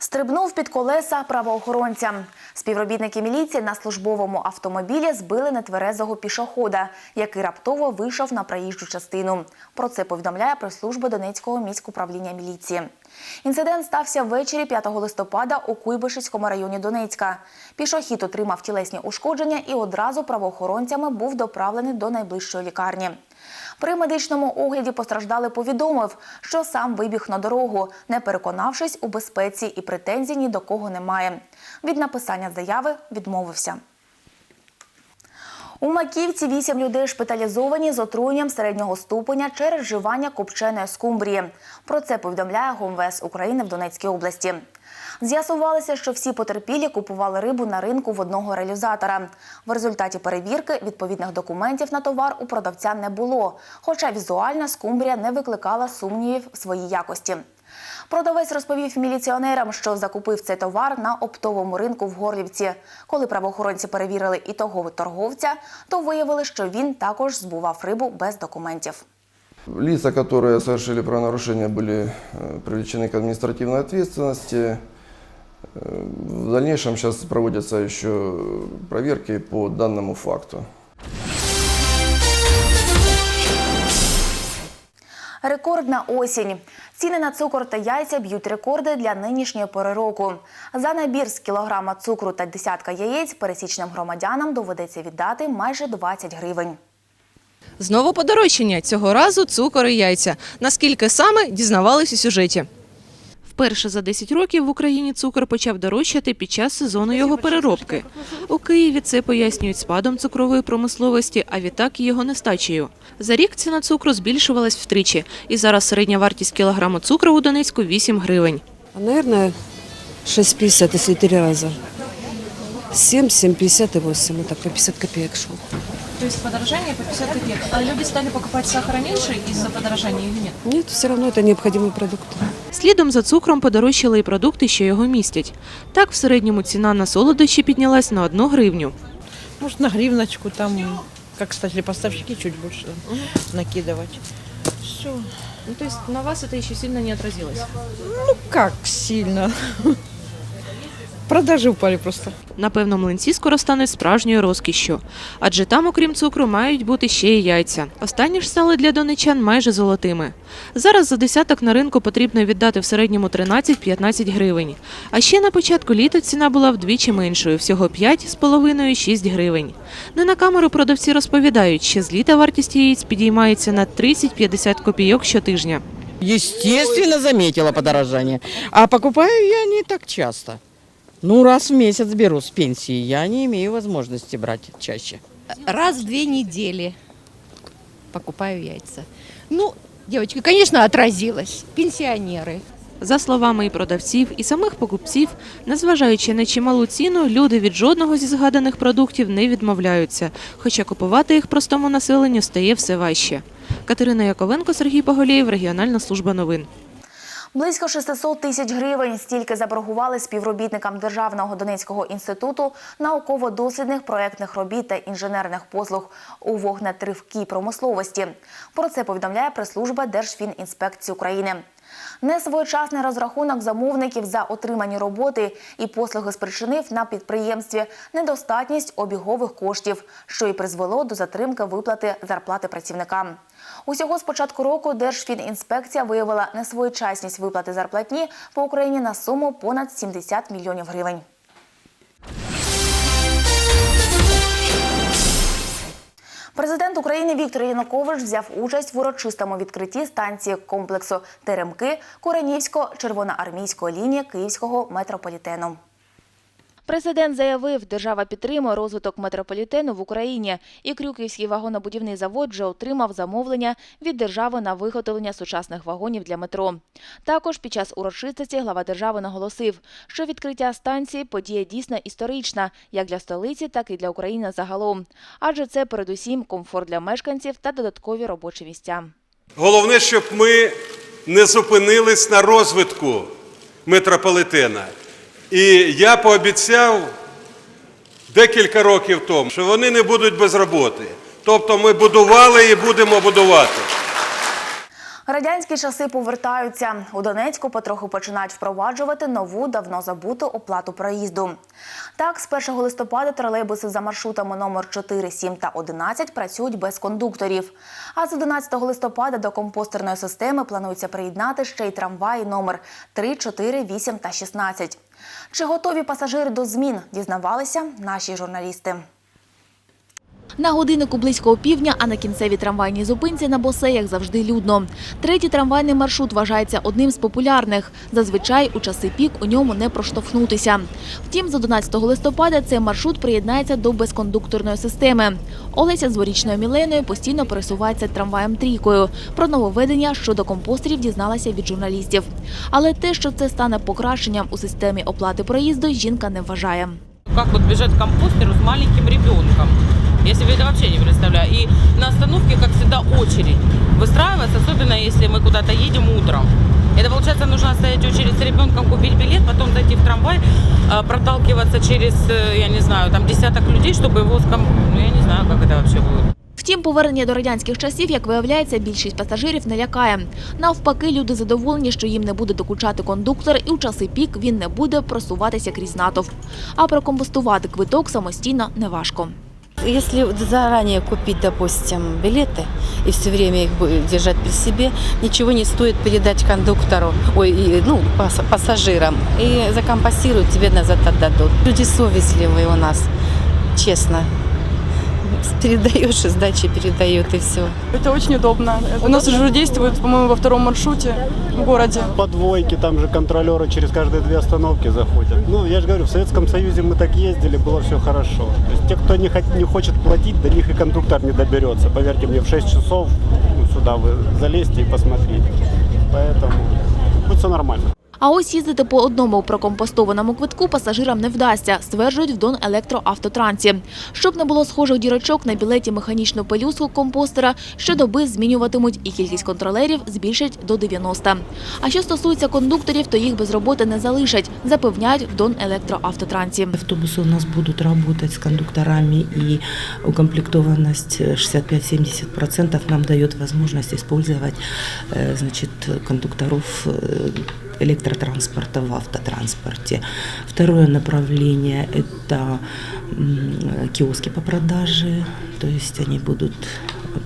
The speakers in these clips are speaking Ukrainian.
Стрибнув під колеса правоохоронця. Співробітники міліції на службовому автомобілі збили нетверезого пішохода, який раптово вийшов на проїжджу частину. Про це повідомляє прес-служба Донецького міськуправління міліції. Інцидент стався ввечері 5 листопада у Куйбишевському районі Донецька. Пішохід отримав тілесні ушкодження і одразу правоохоронцями був доправлений до найближчої лікарні. При медичному огляді постраждалий повідомив, що сам вибіг на дорогу, не переконавшись у безпеці і претензій ні до кого немає. Від написання заяви відмовився. У Маківці вісім людей шпиталізовані з отруєнням середнього ступеня через вживання копченої скумбрії. Про це повідомляє ГУМВС України в Донецькій області. З'ясувалося, що всі потерпілі купували рибу на ринку в одного реалізатора. В результаті перевірки відповідних документів на товар у продавця не було, хоча візуальна скумбрія не викликала сумнівів в своїй якості. Продавець розповів міліціонерам, що закупив цей товар на оптовому ринку в Горлівці. Коли правоохоронці перевірили і того торговця, то виявили, що він також збував рибу без документів. Лица, которые совершили правонарушение, были э, привлечены к административной ответственности. В дальнейшем сейчас проводятся еще проверки по данному факту. Рекордна осінь. Ціни на цукор та яйця б'ють рекорди для нинішньої пори року. За набір з кілограма цукру та десятка яєць пересічним громадянам доведеться віддати майже 20 гривень. Знову подорожчання. Цього разу цукор і яйця. Наскільки саме дізнавались у сюжеті. Вперше за 10 років в Україні цукор почав дорожчати під час сезону його переробки. У Києві це пояснюють спадом цукрової промисловості, а відтак і його нестачею. За рік ціна цукру збільшувалась втричі, і зараз середня вартість кілограму цукру у Донецьку 8 гривень. А, Наверное, 6,50, если три раза. 7, 7,50 и 8. Вот так по 50 копеек шел. То есть подорожание по 50 копеек. А люди стали покупать сахара меньше из-за подорожания или нет? Нет, все равно это необходимый продукт. Слідом за цукром подорожчали і продукти, що його містять. Так, в середньому ціна на солодощі піднялась на одну гривню. Може, на гривночку там, як кстати, поставщики чуть больше накидувати. Все. Ну, то есть на вас это еще сильно не отразилось? Ну, как сильно? Продажи упали просто. Напевно, млинці скоро стануть справжньою розкішшю. Адже там, окрім цукру, мають бути ще й яйця. Останні ж стали для донечан майже золотими. Зараз за десяток на ринку потрібно віддати в середньому 13-15 гривень. А ще на початку літа ціна була вдвічі меншою, всього 5,5-6 гривень. Не на камеру продавці розповідають, що з літа вартість яєць підіймається на 30-50 копійок щотижня. Естественно, заметила подорожание. А покупаю я не так часто. Ну, раз в месяц беру с пенсии. Я не имею возможности брать чаще. раз в две недели покупаю яйца. Ну, девочки, конечно, отразилось. Пенсионеры. За словами і продавців, і самих покупців, незважаючи на чималу ціну, люди від жодного зі згаданих продуктів не відмовляються, хоча купувати їх простому населенню стає все важче. Катерина Яковенко, Сергій Поголєєв, Регіональна служба новин. Близько 600 тисяч гривень стільки заборгували співробітникам Державного Донецького інституту науково-дослідних проєктних робіт та інженерних послуг у вогнетривкій промисловості. Про це повідомляє прес-служба Держфінінспекції України. Несвоєчасний розрахунок замовників за отримані роботи і послуги спричинив на підприємстві недостатність обігових коштів, що і призвело до затримки виплати зарплати працівникам. Усього з початку року Держфінінспекція виявила несвоєчасність виплати зарплатні по Україні на суму понад 70 мільйонів гривень. Президент України Віктор Янукович взяв участь в урочистому відкритті станції комплексу Теремки Куренівсько-Червоноармійської лінії Київського метрополітену. Президент заявив, держава підтримує розвиток метрополітену в Україні, і Крюківський вагонобудівний завод вже отримав замовлення від держави на виготовлення сучасних вагонів для метро. Також під час урочистості глава держави наголосив, що відкриття станції подія дійсно історична як для столиці, так і для України загалом. Адже це передусім комфорт для мешканців та додаткові робочі місця. Головне, щоб ми не зупинились на розвитку метрополітена. І я пообіцяв декілька років тому, що вони не будуть без роботи. Тобто ми будували і будемо будувати. Радянські часи повертаються. У Донецьку потроху починають впроваджувати нову, давно забуту оплату проїзду. Так, з 1 листопада тролейбуси за маршрутами номер 4, 7 та 11 працюють без кондукторів. А з 11 листопада до компостерної системи планується приєднати ще й трамваї номер 3, 4, 8 та 16. Чи готові пасажири до змін, дізнавалися наші журналісти. На годиннику близько півдня, а на кінцевій трамвайній зупинці на босеях завжди людно. Третій трамвайний маршрут вважається одним з популярних. Зазвичай у часи пік у ньому не проштовхнутися. Втім, з 11 листопада цей маршрут приєднається до безкондукторної системи. Олеся з дворічною Міленою постійно пересувається трамваєм трійкою. Про нововведення щодо компостерів дізналася від журналістів. Але те, що це стане покращенням у системі оплати проїзду, жінка не вважає. как вот бежать к компостеру с маленьким ребенком. Я себе это вообще не представляю. И на остановке, как всегда, очередь выстраивается, особенно если мы куда-то едем утром. Это получается нужно стоять в очередь с ребенком, купить билет, потом зайти в трамвай, а, проталкиваться через, э, я не знаю, там десяток людей, чтобы его ском... Ну, я не знаю, как это вообще будет. Втім, повернення до радянських часів, як виявляється, більшість пасажирів не лякає. Навпаки, люди задоволені, що їм не буде докучати кондуктор, і у часи пік він не буде просуватися крізь натовп. А прокомпостувати квиток самостійно неважко. Если заранее купить, допустим, билеты и все время их держать при себе, ничего не стоит передать кондуктору, ой, ну, пас- пассажирам, и закомпостируют, тебе назад отдадут. Люди совестливые у нас, честно Передаешь, и сдачи передают, и все. Это очень удобно. У нас уже действует, по-моему, во втором маршруте в городе. По двойке, там же контролеры через каждые две остановки заходят. Ну, я же говорю, в Советском Союзе мы так ездили, было все хорошо. То есть те, кто не, хот- не хочет платить, до них и кондуктор не доберется. Поверьте мне, в 6 часов ну, сюда вы залезьте и посмотрите. Поэтому будет все нормально. А ось їздити по одному прокомпостованому квитку пасажирам не вдасться, стверджують в Донелектроавтотрансі. Щоб не було схожих дірочок на білеті механічну пелюстку компостера, щодоби змінюватимуть і кількість контролерів збільшать до 90. А що стосується кондукторів, то їх без роботи не залишать, запевняють в Донелектроавтотрансі. Автобусы у нас будут работать с кондукторами, и укомплектованность э, 65-70% нам дает возможность использовать э, значит, кондукторов э, электротранспорта в автотранспорте. Второе направление – это м, киоски по продаже, то есть они будут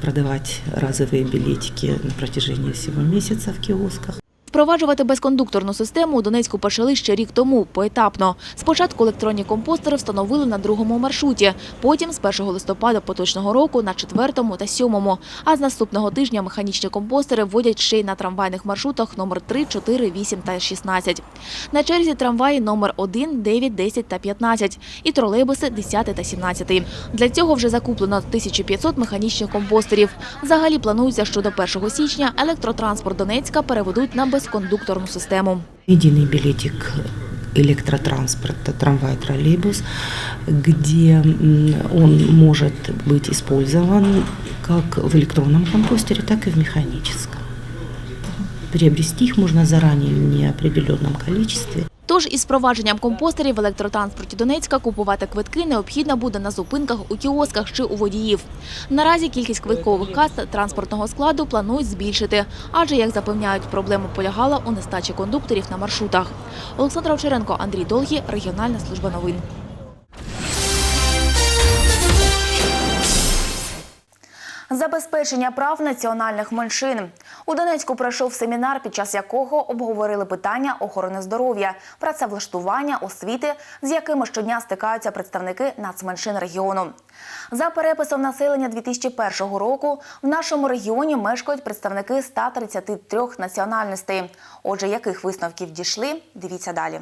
продавать разовые билетики на протяжении всего месяца в киосках. Впроваджувати безкондукторну систему у Донецьку почали ще рік тому, поетапно. Спочатку електронні компостери встановили на другому маршруті, потім з 1 листопада поточного року на четвертому та сьомому. А з наступного тижня механічні компостери вводять ще й на трамвайних маршрутах номер 3, 4, 8 та 16. На черзі трамваї номер 1, 9, 10 та 15 і тролейбуси 10 та 17. Для цього вже закуплено 1500 механічних компостерів. Взагалі планується, що до 1 січня електротранспорт Донецька переведуть на безкондукторну систему. Единый билетик электротранспорта, трамвай, троллейбус, где м, он может быть использован как в электронном компостере, так и в механическом. Приобрести их можно заранее в неопределенном количестве. Тож із впровадженням компостерів в електротранспорті Донецька купувати квитки необхідно буде на зупинках у кіосках чи у водіїв. Наразі кількість квиткових кас транспортного складу планують збільшити, адже, як запевняють, проблема полягала у нестачі кондукторів на маршрутах. Олександра Овчаренко, Андрій Долгі, регіональна служба новин. Забезпечення прав національних меншин у Донецьку пройшов семінар, під час якого обговорили питання охорони здоров'я, працевлаштування, освіти, з якими щодня стикаються представники нацменшин регіону. За переписом населення 2001 року в нашому регіоні мешкають представники 133 національностей. Отже, яких висновків дійшли? Дивіться далі.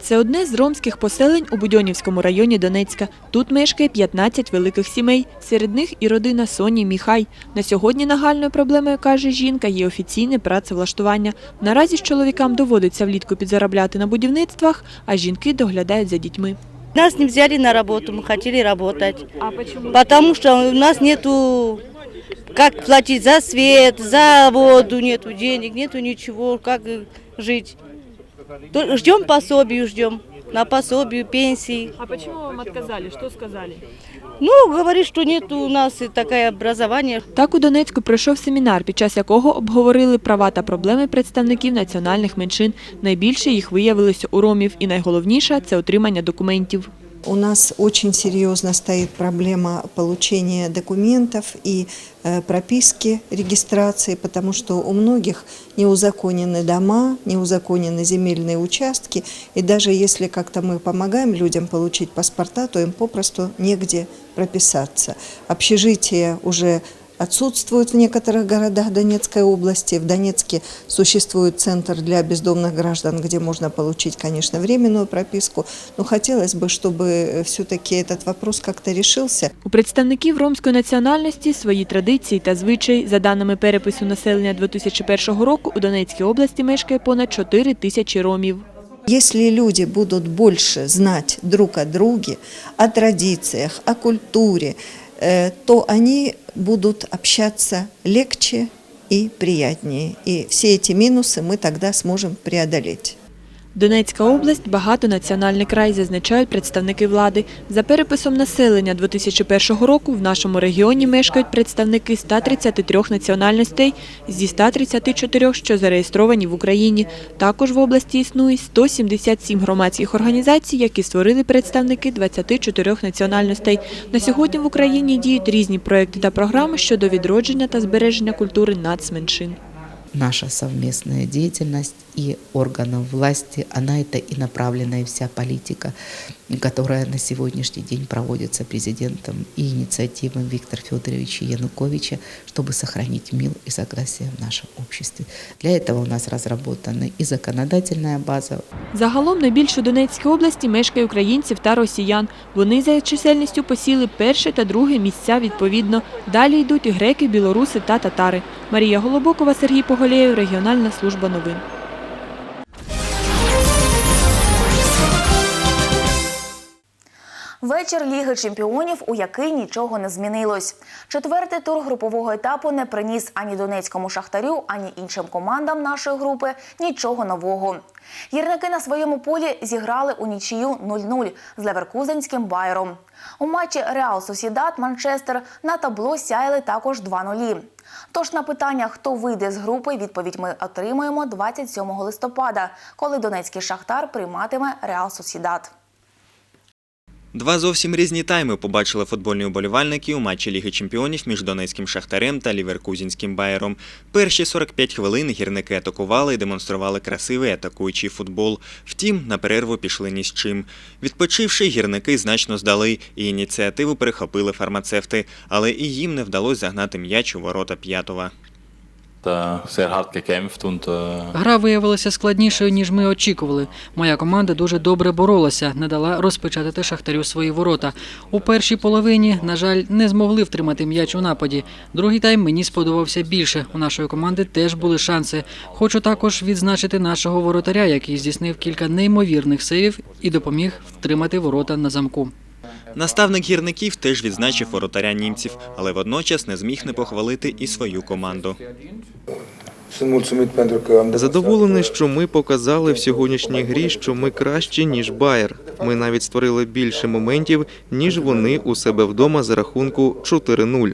Це одне з ромських поселень у Будьонівському районі Донецька. Тут мешкає 15 великих сімей. Серед них і родина Соні Міхай. На сьогодні нагальною проблемою, каже жінка, є офіційне працевлаштування. Наразі ж чоловікам доводиться влітку підзаробляти на будівництвах, а жінки доглядають за дітьми. Нас не взяли на работу, мы хотели работать. А? Потому что у нас нету как платить за свет, за воду, нету денег, нету э, жить. Только Ждем пособию, ждем. на пособию, пенсии. А почему вам отказали? Что сказали? Ну, говорит, что нет у нас и такое образование. Так у Донецьку пройшов семінар, під час якого обговорили права та проблеми представників національних меншин. Найбільше їх виявилося у ромів, і найголовніше це отримання документів. У нас очень серьезно стоит проблема получения документов и э, прописки регистрации, потому что у многих не узаконены дома, не узаконены земельные участки, и даже если как-то мы помогаем людям получить паспорта, то им попросту негде прописаться. Общежития уже отсутствуют в некоторых городах Донецкой области. В Донецке существует центр для бездомных граждан, где можно получить, конечно, временную прописку. Но хотелось бы, чтобы все-таки этот вопрос как-то решился. У представників ромської національності свої традиції та звичаї. За даними перепису населення 2001 року, у Донецькій області мешкає понад 4 тисячі ромів. Если люди будут больше знать друг о друге, о традициях, о культуре, э, то они будут общаться легче и приятнее. И все эти минусы мы тогда сможем преодолеть. Донецька область – багатонаціональний край, зазначають представники влади. За переписом населення 2001 року в нашому регіоні мешкають представники 133 національностей зі 134, що зареєстровані в Україні. Також в області існує 177 громадських організацій, які створили представники 24 національностей. На сьогодні в Україні діють різні проекти та програми щодо відродження та збереження культури нацменшин. Наша совместная деятельность и органов власти, она это и направленная вся политика, которая на сегодняшний день проводится президентом и инициативой Виктора Федоровича Януковича, чтобы сохранить мир и согласие в нашем обществе. Для этого у нас разработана и законодательная база, Загалом найбільше у Донецькій області мешкає українців та росіян. Вони за чисельністю посіли перше та друге місця відповідно. Далі йдуть і греки, білоруси та татари. Марія Голобокова, Сергій Поголєєв, Регіональна служба новин. Вечір Ліги чемпіонів, у який нічого не змінилось. Четвертий тур групового етапу не приніс ані донецькому шахтарю, ані іншим командам нашої групи нічого нового. Гірники на своєму полі зіграли у нічию 0-0 з леверкузенським байером. У матчі Реал Сосідат Манчестер на табло сяяли також 2-0. Тож на питання, хто вийде з групи, відповідь ми отримаємо 27 листопада, коли донецький шахтар прийматиме Реал Сосідат. Два зовсім різні тайми побачили футбольні уболівальники у матчі Ліги Чемпіонів між Донецьким Шахтарем та Ліверкузінським Байером. Перші 45 хвилин гірники атакували і демонстрували красивий атакуючий футбол. Втім, на перерву пішли ні з чим. Відпочивши, гірники значно здали і ініціативу перехопили фармацевти, але і їм не вдалося загнати м'яч у ворота п'ятого. Und äh, Гра виявилася складнішою, ніж ми очікували. Моя команда дуже добре боролася, не дала розпечатати шахтарю свої ворота. У першій половині, на жаль, не змогли втримати м'яч у нападі. Другий тайм мені сподобався більше. У нашої команди теж були шанси. Хочу також відзначити нашого воротаря, який здійснив кілька неймовірних сейвів і допоміг втримати ворота на замку. Наставник гірників теж відзначив воротаря німців, але водночас не зміг не похвалити і свою команду. Задоволений, що ми показали в сьогоднішній грі, що ми кращі, ніж Байер. Ми навіть створили більше моментів, ніж вони у себе вдома за рахунку 4-0.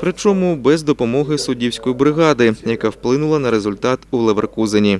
Причому без допомоги суддівської бригади, яка вплинула на результат у Леверкузені.